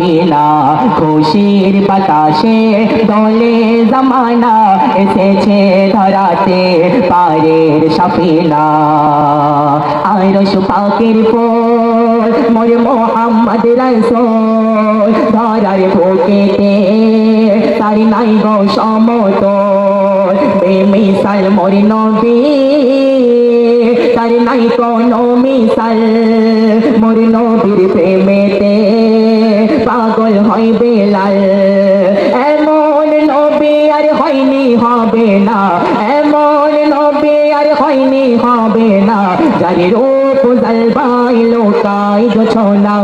সাফিনা খুশির বাতাসে দোলে জমানা এসেছে ধরাতে পারের সাফিনা আরশ পাকের পোল মোর মোহাম্মদ রসোল, ধরার বুকেতে তার নাই গো সমতল। বেমিসাল মোর নবী, তার নাই কোনো মিসাল, মোর নবীর প্রেমেতে পাগল হয় বেলাল। এমন নবী আর হয়নি হবে না। এমন নবী আর হয়নি হবে না। যারে রূপ জলবাই লোকাই গোছনা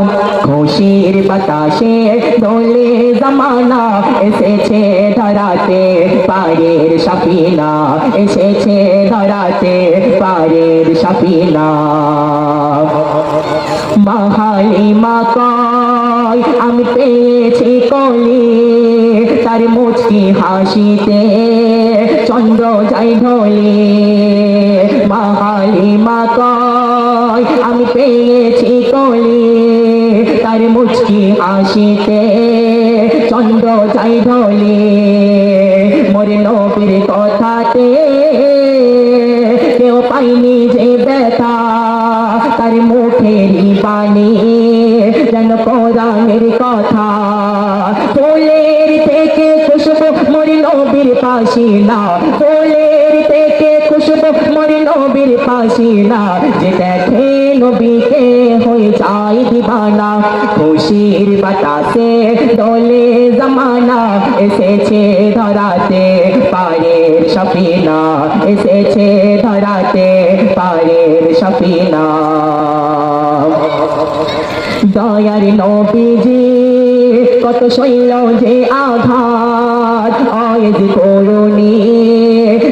খুশির বাতাসে দোলে জমানা এসেছে ধরাতে পারের সাফিনা। এসেছে ধরাতে পারের সাফিনা। মাহালি মা কয় আমি পেয়েছি কলি, তার মুচকি হাসিতে চন্দ্র যাই ঢলি মাহালি মা কয়, আমি পেয়েছি কলি, তার মুচকি হাসিতে চন্দ্র যাই ঢলি, মোরে নবীর কথাতে কেউ পাইনি যে ব্যথা, তার মুখেরই কোরআনের কথা। ফুলের থেকে খুশবু মোর নবীর পাশিনা। ফুলের থেকে খুশবু মোর নবীর পাশিনা। যে দেখে নবীকে হয়ে যায় দিবানা। খুশির বাতাসে দোলে জমানা। এসেছে ধরাতে পারের সফিনা। এসেছে ধরাতে পারের সফিনা। দয়ার নবীজি কত শৈল যে আঘাত অয়েজ করুণী।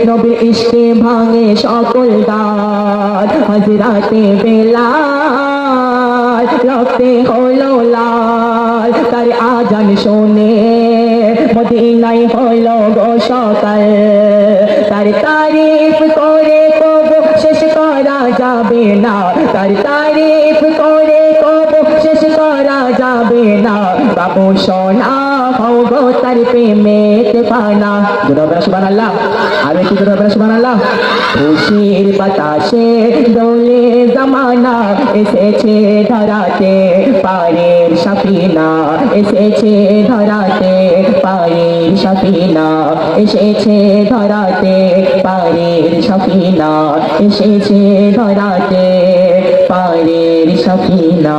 নবীর ইশকে ভাঙে সকল দাঁত। হজরাতে বেলা রক্তে হলো লাল। তার আজান শোনে মদিনাই হলো গো সকাল। তার তারিফ করে কবু শেষ করা যাবে না। তার তারিফ করে কবু, শেষ করা যাবে না। বাবু সোনা, হও গো তার প্রেমেতে পানা দুর্গা সুবান আল্লাহ আর একটু দুর্গা সুবান আল্লাহ খুশির বাতাসে দোলে জমানা এসেছে ধরাতে পারের সাফিনা। এসেছে ধরাতে পারের সাফিনা। এসেছে ধরাতে পারের সাফিনা। এসেছে ধরাতে সাফিনা